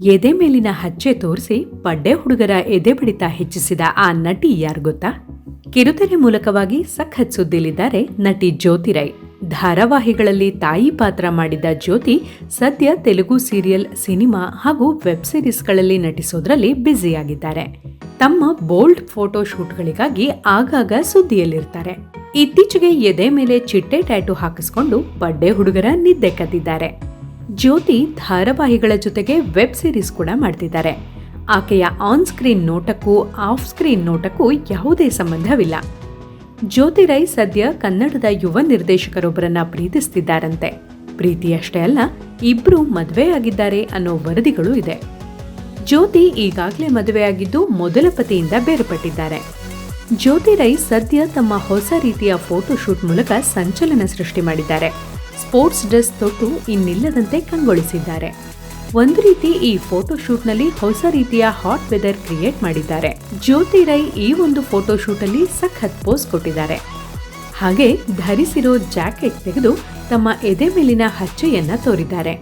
ಎದೆ ಮೇಲಿನ ಹಚ್ಚೆ ತೋರಿಸಿ ಪಡ್ಡೆ ಹುಡುಗರ ಎದೆ ಬಡಿತ ಹೆಚ್ಚಿಸಿದ ಆ ನಟಿ ಯಾರು ಗೊತ್ತಾ? ಕಿರುತೆರೆ ಮೂಲಕವಾಗಿ ಸಖತ್ ಸುದ್ದಿಲಿದ್ದಾರೆ ನಟಿ ಜ್ಯೋತಿರೈ ಧಾರಾವಾಹಿಗಳಲ್ಲಿ ತಾಯಿ ಪಾತ್ರ ಮಾಡಿದ ಜ್ಯೋತಿ ಸದ್ಯ ತೆಲುಗು ಸೀರಿಯಲ್, ಸಿನಿಮಾ ಹಾಗೂ ವೆಬ್ ಸೀರೀಸ್ಗಳಲ್ಲಿ ನಟಿಸೋದ್ರಲ್ಲಿ ಬ್ಯುಸಿಯಾಗಿದ್ದಾರೆ. ತಮ್ಮ ಬೋಲ್ಡ್ ಫೋಟೋ ಶೂಟ್ಗಳಿಗಾಗಿ ಆಗಾಗ ಸುದ್ದಿಯಲ್ಲಿರ್ತಾರೆ. ಇತ್ತೀಚೆಗೆ ಎದೆ ಮೇಲೆ ಚಿಟ್ಟೆ ಟ್ಯಾಟು ಹಾಕಿಸ್ಕೊಂಡು ಪಡ್ಡೆ ಹುಡುಗರ ನಿದ್ದೆ ಕದ್ದಿದ್ದಾರೆ. ಜ್ಯೋತಿ ಧಾರಾವಾಹಿಗಳ ಜೊತೆಗೆ ವೆಬ್ ಸಿರೀಸ್ ಕೂಡ ಮಾಡ್ತಿದ್ದಾರೆ. ಆಕೆಯ ಆನ್ ಸ್ಕ್ರೀನ್ ನೋಟಕ್ಕೂ ಆಫ್ ಸ್ಕ್ರೀನ್ ನೋಟಕ್ಕೂ ಯಾವುದೇ ಸಂಬಂಧವಿಲ್ಲ. ಜ್ಯೋತಿ ರೈ ಸದ್ಯ ಕನ್ನಡದ ಯುವ ನಿರ್ದೇಶಕರೊಬ್ಬರನ್ನ ಪ್ರೀತಿಸ್ತಿದ್ದಾರಂತೆ. ಪ್ರೀತಿಯಷ್ಟೇ ಅಲ್ಲ, ಇಬ್ರು ಮದುವೆಯಾಗಿದ್ದಾರೆ ಅನ್ನೋ ವರದಿಗಳು ಇದೆ. ಜ್ಯೋತಿ ಈಗಾಗಲೇ ಮದುವೆಯಾಗಿದ್ದು ಮೊದಲ ಪತಿಯಿಂದ ಬೇರ್ಪಟ್ಟಿದ್ದಾರೆ. ಜ್ಯೋತಿ ರೈ ಸದ್ಯ ತಮ್ಮ ಹೊಸ ರೀತಿಯ ಫೋಟೋಶೂಟ್ ಮೂಲಕ ಸಂಚಲನ ಸೃಷ್ಟಿ ಮಾಡಿದ್ದಾರೆ. ಸ್ಪೋರ್ಟ್ಸ್ ಡ್ರೆಸ್ ತೊಟ್ಟು ಇನ್ನಿಲ್ಲದಂತೆ ಕಂಗೊಳಿಸಿದ್ದಾರೆ. ಒಂದು ರೀತಿ ಈ ಫೋಟೋಶೂಟ್ನಲ್ಲಿ ಹೊಸ ರೀತಿಯ ಹಾಟ್ ವೆದರ್ ಕ್ರಿಯೇಟ್ ಮಾಡಿದ್ದಾರೆ. ಜ್ಯೋತಿ ರೈ ಈ ಒಂದು ಫೋಟೋಶೂಟ್ ಅಲ್ಲಿ ಸಖತ್ ಪೋಸ್ ಕೊಟ್ಟಿದ್ದಾರೆ. ಹಾಗೆ ಧರಿಸಿರೋ ಜಾಕೆಟ್ ತೆಗೆದು ತಮ್ಮ ಎದೆ ಮೇಲಿನ ಹಚ್ಚೆಯನ್ನ ತೋರಿದ್ದಾರೆ.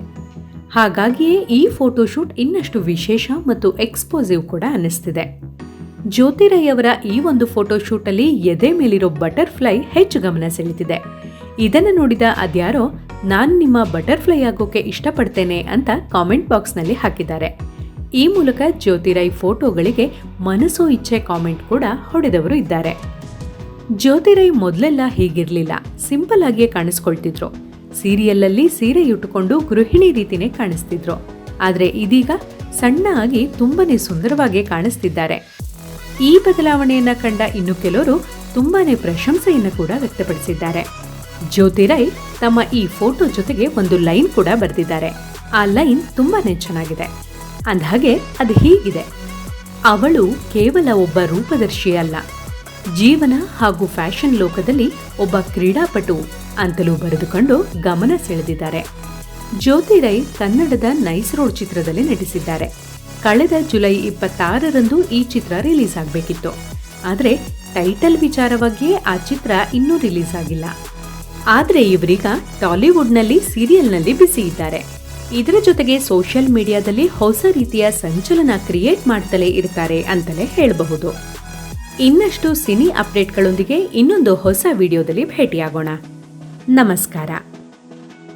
ಹಾಗಾಗಿಯೇ ಈ ಫೋಟೋಶೂಟ್ ಇನ್ನಷ್ಟು ವಿಶೇಷ ಮತ್ತು ಎಕ್ಸ್ಪೋಸಿವ್ ಕೂಡ ಅನ್ನಿಸ್ತಿದೆ. ಜ್ಯೋತಿರೈ ಅವರ ಈ ಒಂದು ಫೋಟೋಶೂಟಲ್ಲಿ ಎದೆ ಮೇಲಿರೋ ಬಟರ್ಫ್ಲೈ ಹೆಚ್ಚು ಗಮನ ಸೆಳೆದಿದೆ. ಇದನ್ನು ನೋಡಿದ ಅದ್ಯಾರೋ, ನಾನು ನಿಮ್ಮ ಬಟರ್ಫ್ಲೈ ಆಗೋಕೆ ಇಷ್ಟಪಡ್ತೇನೆ ಅಂತ ಕಾಮೆಂಟ್ ಬಾಕ್ಸ್ನಲ್ಲಿ ಹಾಕಿದ್ದಾರೆ. ಈ ಮೂಲಕ ಜ್ಯೋತಿರಾಯ್ ಫೋಟೋಗಳಿಗೆ ಮನಸ್ಸು ಇಚ್ಛೆ ಕಾಮೆಂಟ್ ಕೂಡ ಹೊಡೆದವರು ಇದ್ದಾರೆ. ಜ್ಯೋತಿರಾಯ್ ಮೊದಲೆಲ್ಲ ಹೀಗಿರಲಿಲ್ಲ ಸಿಂಪಲ್ ಆಗಿಯೇ ಕಾಣಿಸ್ಕೊಳ್ತಿದ್ರು. ಸೀರಿಯಲ್ಲಲ್ಲಿ ಸೀರೆ ಉಟ್ಟುಕೊಂಡು ಗೃಹಿಣಿ ರೀತಿನೇ ಕಾಣಿಸ್ತಿದ್ರು. ಆದರೆ ಇದೀಗ ಸಣ್ಣ ಆಗಿ ತುಂಬಾನೇ ಸುಂದರವಾಗಿ ಕಾಣಿಸ್ತಿದ್ದಾರೆ. ಈ ಬದಲಾವಣೆಯನ್ನ ಕಂಡ ಇನ್ನು ಕೆಲವರು ತುಂಬಾನೇ ಪ್ರಶಂಸೆಯನ್ನು ಕೂಡ ವ್ಯಕ್ತಪಡಿಸಿದ್ದಾರೆ. ಜ್ಯೋತಿ ರೈ ತಮ್ಮ ಈ ಫೋಟೋ ಜೊತೆಗೆ ಒಂದು ಲೈನ್ ಕೂಡ ಬರೆದಿದ್ದಾರೆ. ಆ ಲೈನ್ ತುಂಬಾನೇ ಚೆನ್ನಾಗಿದೆ. ಅಂದಹಾಗೆ ಅದು ಹೀಗಿದೆ. ಅವಳು ಕೇವಲ ಒಬ್ಬ ರೂಪದರ್ಶಿ ಅಲ್ಲ. ಜೀವನ ಹಾಗೂ ಫ್ಯಾಷನ್ ಲೋಕದಲ್ಲಿ ಒಬ್ಬ ಕ್ರೀಡಾಪಟು ಅಂತಲೂ ಬರೆದುಕೊಂಡು ಗಮನ ಸೆಳೆದಿದ್ದಾರೆ. ಜ್ಯೋತಿ ರೈ ಕನ್ನಡದ ನೈಸ್ ರೋಡ್ ಚಿತ್ರದಲ್ಲಿ ನಟಿಸಿದ್ದಾರೆ. ಕಳೆದ ಜುಲೈ ಇಪ್ಪತ್ತಾರರಂದು ಈ ಚಿತ್ರ ರಿಲೀಸ್ ಆಗಬೇಕಿತ್ತು. ಆದರೆ ಟೈಟಲ್ ವಿಚಾರವಾಗಿಯೇ ಆ ಚಿತ್ರ ಇನ್ನೂ ರಿಲೀಸ್ ಆಗಿಲ್ಲ. ಆದರೆ ಇವರೀಗ ಟಾಲಿವುಡ್ನಲ್ಲಿ ಸೀರಿಯಲ್ನಲ್ಲಿ ಬಿಸಿ ಇದ್ದಾರೆ. ಇದರ ಜೊತೆಗೆ ಸೋಷಿಯಲ್ ಮೀಡಿಯಾದಲ್ಲಿ ಹೊಸ ರೀತಿಯ ಸಂಚಲನ ಕ್ರಿಯೇಟ್ ಮಾಡ್ತಲೇ ಇರ್ತಾರೆ ಅಂತಲೇ ಹೇಳಬಹುದು. ಇನ್ನಷ್ಟು ಸಿನಿ ಅಪ್ಡೇಟ್ಗಳೊಂದಿಗೆ ಇನ್ನೊಂದು ಹೊಸ ವಿಡಿಯೋದಲ್ಲಿ ಭೇಟಿಯಾಗೋಣ. ನಮಸ್ಕಾರ.